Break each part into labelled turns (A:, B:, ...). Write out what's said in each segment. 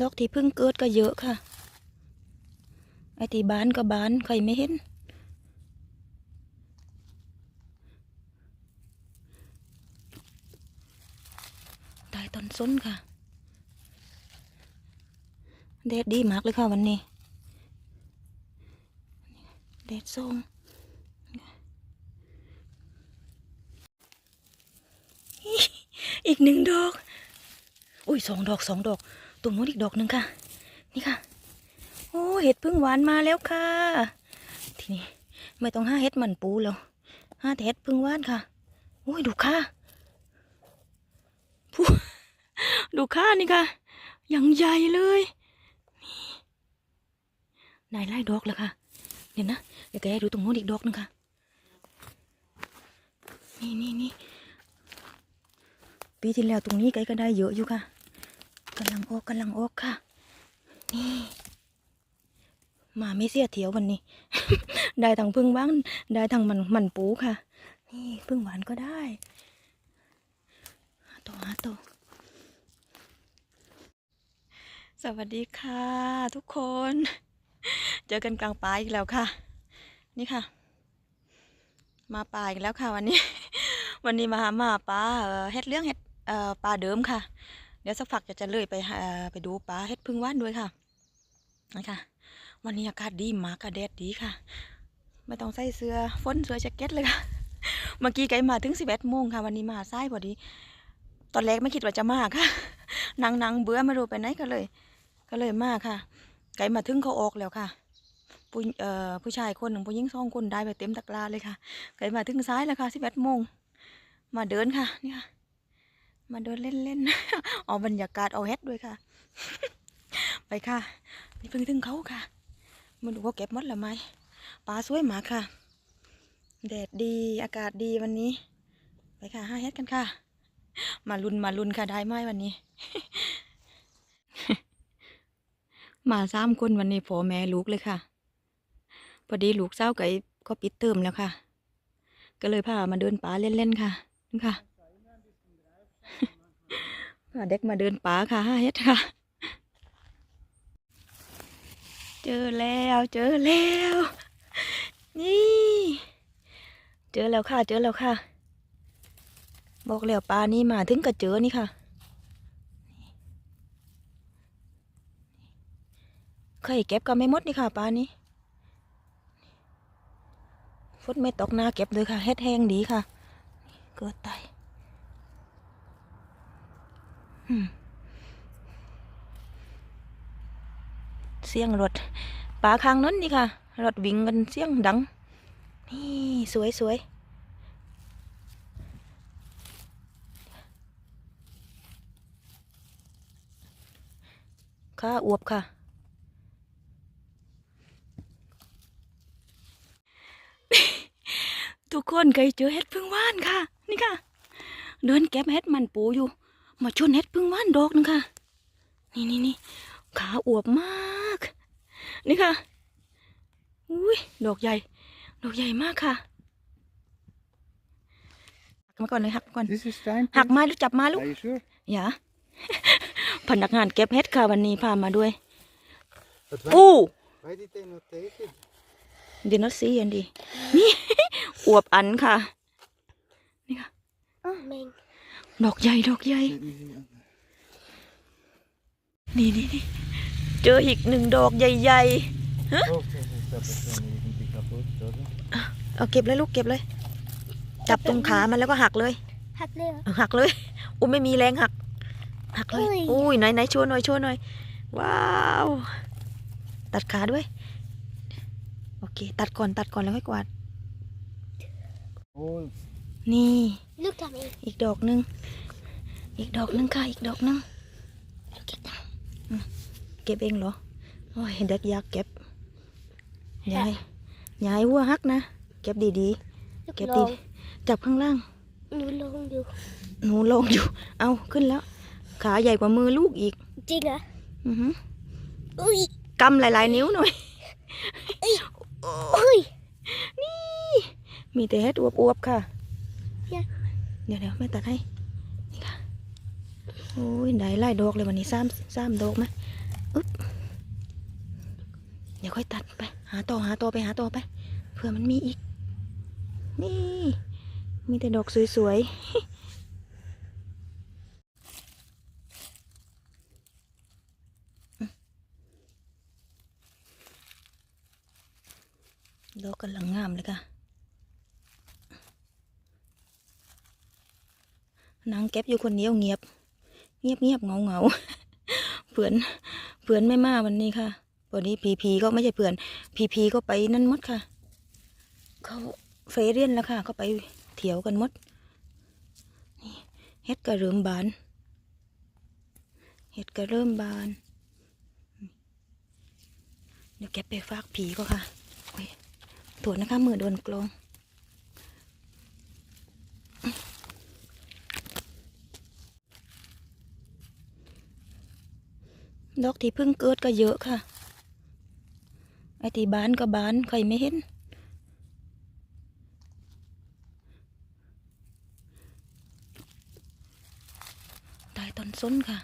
A: ดอกที่เพิ่งเกิดก็เยอะค่ะ ไอที่บานก็บานใครไม่เห็น ตายตอนส้นค่ะแดดดีมากเลยค่ะวันนี้แดดส่งอีกหนึ่งดอก อุ้ยสองดอกสองดอก ตรงโน้นอีกดอกหนึ่งค่ะ นี่ค่ะ โอ้เห็ดพึ่งหวานมาแล้วค่ะ ทีนี้ไม่ต้องห้าเห็ดหมันปูแล้วห้าแต่เห็ดพึ่งหวานค่ะ โอ้ยดูค่ะผู้ดูค่านี่ค่ะ อย่างใหญ่เลยนี่นายไล่ดอกแล้วค่ะ เดี๋ยวนะ เดี๋ยวแกดูตรงโน้นอีกดอกหนึงค่ะ นี่นี่นี่ปีที่แล้วตรงนี้ไกก็ได้เยอะอยู่ค่ะ กำลังออกกำลังออกค่ะ นี่ มาไม่เสียเที่ยววันนี้ ได้ทั้งพึ่งบ้างได้ทั้งมันมันปูค่ะ นี่พึ่งหวานก็ได้หาต่อหาต่อสวัสดีค่ะ ทุกคน เจอกันกลางป่าอีกแล้วค่ะ นี่ค่ะ มาป่าอีกแล้วค่ะ วันนี้ วันนี้มาหามาป่าเฮ็ดเรื่องเฮ็ดป่าเดิมค่ะ เดี๋ยวสักพักจะจะเลยไปหาไปดูป่าเฮ็ดพึ่งว่านด้วยค่ะนะคะวันนี้อากาศดีมากค่ะแดดดีค่ะไม่ต้องใส่เสื้อฝนเสื้อแจ็คเก็ตเลยค่ะ เมื่อกี้ไกมาถึงสิบเอ็ดโมงค่ะ วันนี้มาสายพอดี ตอนแรกไม่คิดว่าจะมาค่ะนังนังเบื่อไม่รู้ไปไหนก็เลย ก็เลยมาค่ะ ไกมาถึงเขาออกแล้วค่ะ ผู้เอ่อผู้ชายคนหนึ่งผู้หญิงสองคนได้ไปเต็มตะกร้าเลยค่ะ ไกมาถึงซ้ายแล้วค่ะสิบเอ็ดโมงมาเดินค่ะนี่ค่ะ มาเดินเล่นๆ เอาบรรยากาศเอาเฮ็ดด้วยค่ะ ไปค่ะนี่เพิ่งถึงเขาค่ะมาดูว่าเก็บหมดแล้วไหมปลาสวยมากค่ะ แดดดีอากาศดีวันนี้ ไปค่ะห้าเฮ็ดกันค่ะ มาลุนมาลุนค่ะได้ไหมวันนี้ มาสามคนวันนี้พ่อแม่ลูกเลยค่ะ พอดีลูกเศร้าไก่ก็ปิดเทอมแล้วค่ะ ก็เลยพามาเดินป่าเล่นๆค่ะค่ะ พาเด็กมาเดินป่าค่ะห้าเฮ็ดค่ะ เจอแล้วเจอแล้ว นี่ เจอแล้วค่ะ เจอแล้วค่ะ บอกแล้วปลานี่มาถึงก็เจอนี่ค่ะเคยเก็บก็ไม่มดนี่ค่ะปลานี้ฝนไม่ตกหน้าเก็บเลยค่ะเฮ็ดแห้งดีค่ะ เกิดไตอืม เสียงรถปลาคางนั้นนี่ค่ะ รถวิ่งกันเสียงดัง นี่สวยสวยค่ะอวบค่ะ ทุกคนเคยเจอเห็ดพึ่งว่านค่ะ นี่ค่ะ เดินเก็บเห็ดมันปูอยู่ มาชนเห็ดพึ่งว่านดอกนึงค่ะ นี่นี่นี่ขาอวบมาก นี่ค่ะ อุ้ยดอกใหญ่ ดอกใหญ่มากค่ะหักมาก่อนเลยหักมาก่อน
B: This is fine.
A: หักไม้ลูกจับมาลูก
B: Are you sure?
A: อย่าพนักงานเก็บเห็ดค่ะวันนี้พามาด้วย
B: But why,
A: ปู
B: why did they not take it?
A: ดีนอซีอันดีนี่อวบอันค่ะ นี่ค่ะ
C: Oh, man.
A: ดอกใหญ่ดอกใหญ่
B: Let me see.
A: นี่นี่นี่เจออีกหนึ่งดอกใหญ่
B: Oh, okay, stop it. Then you can pick up both, doesn't
A: ๆเอาเก็บเลยลูกเก็บเลย จับตรงขามันแล้วก็หักเลย
C: หักเลยเหรอ
A: เอาหักเลยอุ้ยไม่มีแรงหัก หักเลย
C: เอ้ย
A: อุ้ยไหนไหนโชว์หน่อยโชว์หน่อย ว้าว ตัดขาด้วย โอเค ตัดก่อนตัดก่อนแล้วค่อยกวาด
B: Oh,
A: นี่
C: Look at me.
A: อีกดอกหนึ่งอีกดอกหนึ่งค่ะ อีกดอกหนึ่ง
C: Look at that.
A: เก็บเองเหรอโอ้ยเด็กอยากเก็บยายยายหัวหักนะ เก็บดี
C: Look
A: เก็บ
C: ล
A: ดี
C: ง
A: ๆจับข้างล่าง
C: หนูลงอยู่
A: หนูลงอยู่ เอาขึ้นแล้ว ขาใหญ่กว่ามือลูกอีก
C: จริงเหรอ
A: อือหือ
C: อุ้ย
A: กำหลายๆนิ้วหน่อย
C: อุ้ย
A: มีแต่เฮ็ดอวบๆค่ะ
C: เนี่ย
A: เดี๋ยวเดี๋ยวแม่ตัดให้ นี่ค่ะ โอ้ย ได้ไล่ดอกเลยวันนี้ซ้ำซ้ำดอกไหมอึ๊บ เดี๋ยวค่อยตัดไป หาต่อหาต่อไปหาต่อไป เผื่อมันมีอีก นี่ มีแต่ดอกสวยๆ เก็บอยู่คนเดียวเงียบ เงียบเงียบเงาเงาเพื่อนเพื่อนไม่มาวันนี้ค่ะวันนี้พีพีก็ไม่ใช่เพื่อน พีพีก็ไปนั่นมดค่ะ เขาเฟรเรียนแล้วค่ะ เขาไปเถียวกันมดนี่เฮ็ดกระเริ่มบาน เฮ็ดกระเริ่มบาน เดี๋ยวแกบไปฝากผีก็ค่ะโอ้ยตรวจนะคะมือโดนกลอง ดอกที่เพิ่งเกิดก็เยอะค่ะ ไอที่บานก็บานใครไม่เห็น ตายตอนส้นค่ะ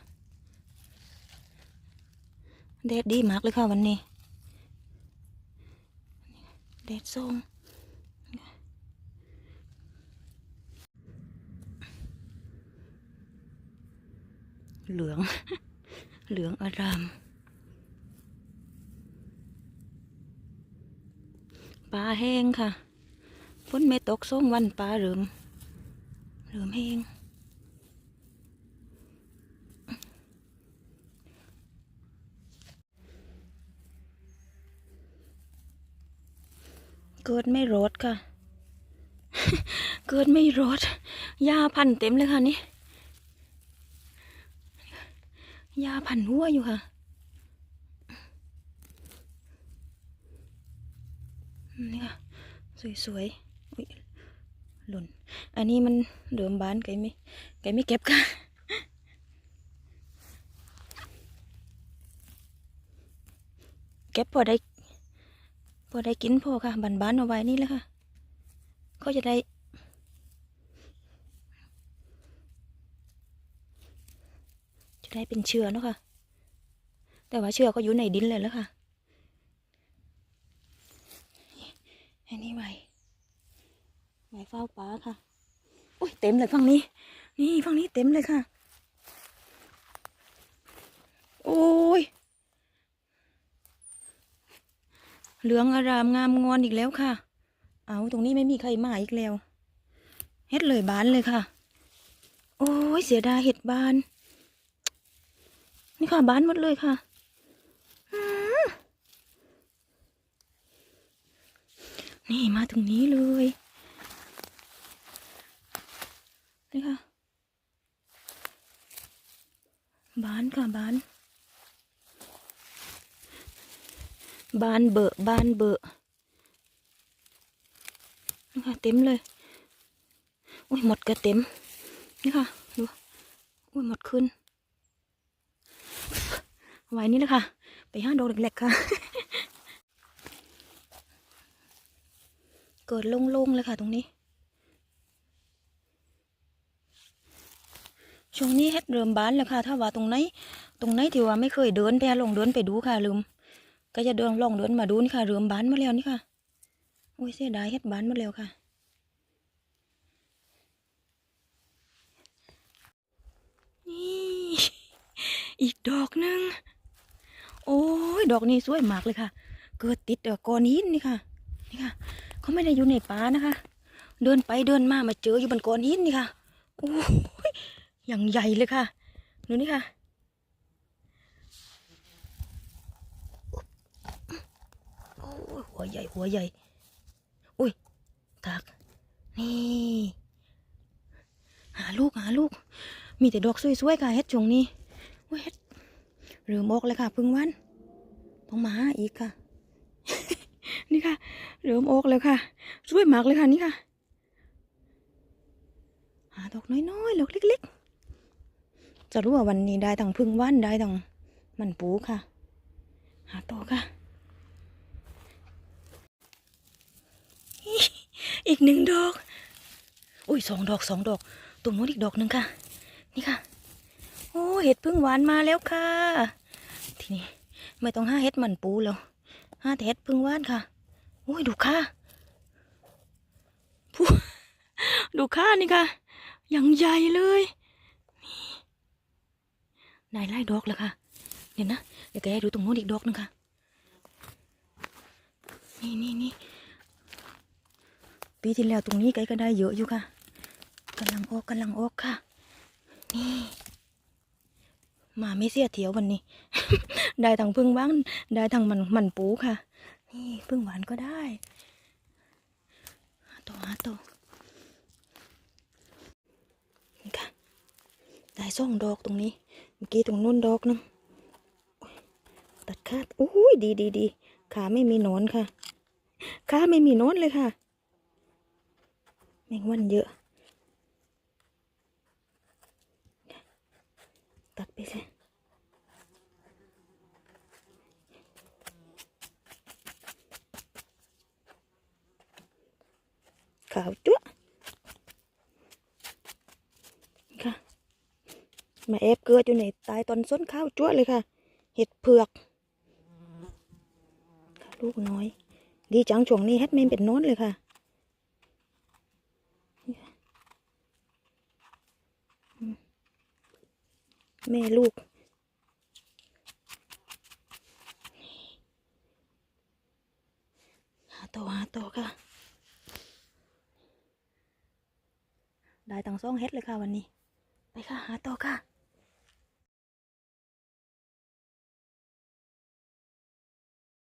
A: แดดดีมากเลยค่ะวันนี้ แดดส้มเหลือง เหลืองอาราม ปลาแห้งค่ะฝนไม่ตกส่งวันปลาเหลือมเหลือมแห้งเกิดไม่รดค่ะ เกิดไม่รดหญ้าพันเต็มเลยค่ะนี่ ยาพันหัวอยู่ค่ะนี่ค่ะ สวยๆอุ๊ยหล่น อันนี้มันเดิมบานไก่ไม่ไก่ไม่เก็บค่ะเก็บพอได้พอได้กินพอค่ะบานบานเอาไว้นี่แหละค่ะเขาจะได้ จะ ได้เป็นเชื้อเนอะค่ะ แต่ว่าเชื้อก็อยู่ในดินเลยแล้วค่ะ อันนี้ไว้ไว้เฝ้าปลาค่ะ โอ้ยเต็มเลยฝั่งนี้ นี่ฝั่งนี้เต็มเลยค่ะ โอ้ย เหลืองอารามงามงอนอีกแล้วค่ะ เอาตรงนี้ไม่มีใครมาอีกแล้ว เฮ็ดเลยบานเลยค่ะ โอ้ยเสียดายเห็ดบาน นี่ค่ะบ้านหมดเลยค่ะอืมนี่มาถึงนี้เลย นี่ค่ะ บ้านค่ะบ้าน บ้านเบอะบ้านเบอะนี่ค่ะเต็มเลย อุ้ยหมดก็เต็ม นี่ค่ะ ดู อุ้ยหมดขึ้น ไว้นี่แหละค่ะ ไปห้าดอกเล็กๆค่ะ เกิดโล่งๆเลยค่ะ ตรงนี้ ช่วงนี้เฮ็ดเริ่มบานแล้วค่ะ ถ้าว่าตรงไหน ตรงไหนที่ว่าไม่เคยเดินไปลงเดินไปดูค่ะลืม ก็จะเดินลองเดินมาดูนี่ค่ะ เริ่มบานมาแล้วนี่ค่ะ โอ้ยเสียดายเฮ็ดบานมาแล้วค่ะนี่อีกดอกหนึ่ง โอ้ยดอกนี้สวยมากเลยค่ะ เกิดติดเอ่อกอนหินนี่ค่ะ นี่ค่ะ เขาไม่ได้อยู่ในป่านะคะ เดินไปเดินมามาเจออยู่บนก้อนหินนี่ค่ะโอ้ยอย่างใหญ่เลยค่ะดูนี่ค่ะโอ้ยหัวใหญ่หัวใหญ่ อุ้ยตักนี่ หาลูกหาลูก มีแต่ดอกสวยๆค่ะเฮ็ดช่วงนี้เฮ็ด เริ่มออกเลยค่ะพึ่งวันต้องมาอีกค่ะ นี่ค่ะ เริ่มออกแล้วค่ะสวยมากเลยค่ะนี่ค่ะ หาดอกน้อยๆดอกเล็ก ๆ จะรู้ว่าวันนี้ได้ทั้งพึ่งวันได้ทั้งมันปูค่ะ หาต่อค่ะ อีกหนึ่งดอก อุ้ยสองดอกสองดอก ตรงโน้นอีกดอกหนึ่งค่ะ นี่ค่ะ เห็ดพึ่งหวานมาแล้วค่ะ ทีนี้ไม่ต้องห้าเห็ดมันปูแล้วห้าแต่เห็ดพึ่งหวานค่ะโอ้ยดูค่าผู้ดูค่านี่ค่ะอย่างใหญ่เลยนี่นายไล่ดอกเลยค่ะ เดี๋ยวนะเดี๋ยวแกดูตรงโน้นอีกดอกหนึงค่ะ นี่นี่นี่ปีที่แล้วตรงนี้ไกก็ได้เยอะอยู่ค่ะกำลังออกกำลังออกค่ะ นี่ มาไม่เสียเที่ยววันนี้ ได้ทั้งพึ่งบ้าง ได้ทั้งมันมันปูค่ะ นี่พึ่งหวานก็ได้หาตัวหาตัวนี่ค่ะ ได้สองดอกตรงนี้ เมื่อกี้ตรงนู้นดอกนึง ตัดคาดอุ้ยดีดีดีขาไม่มีนอนค่ะ ขาไม่มีนอนเลยค่ะ แมงวันเยอะ ตัดไปสิ ขาวจั๊วะค่ะ มาแอบเกลืออยู่ในตายตอนส้นข้าวจั๊วะเลยค่ะ เห็ดเผือกลูกน้อย ดีจังช่วงนี้เฮ็ดไม่เป็นโน้นเลยค่ะแม่ลูก หาตัวหาตัวค่ะ ได้ ต้องเฮ็ดเลยค่ะวันนี้ ไปค่ะ หาตัวค่ะ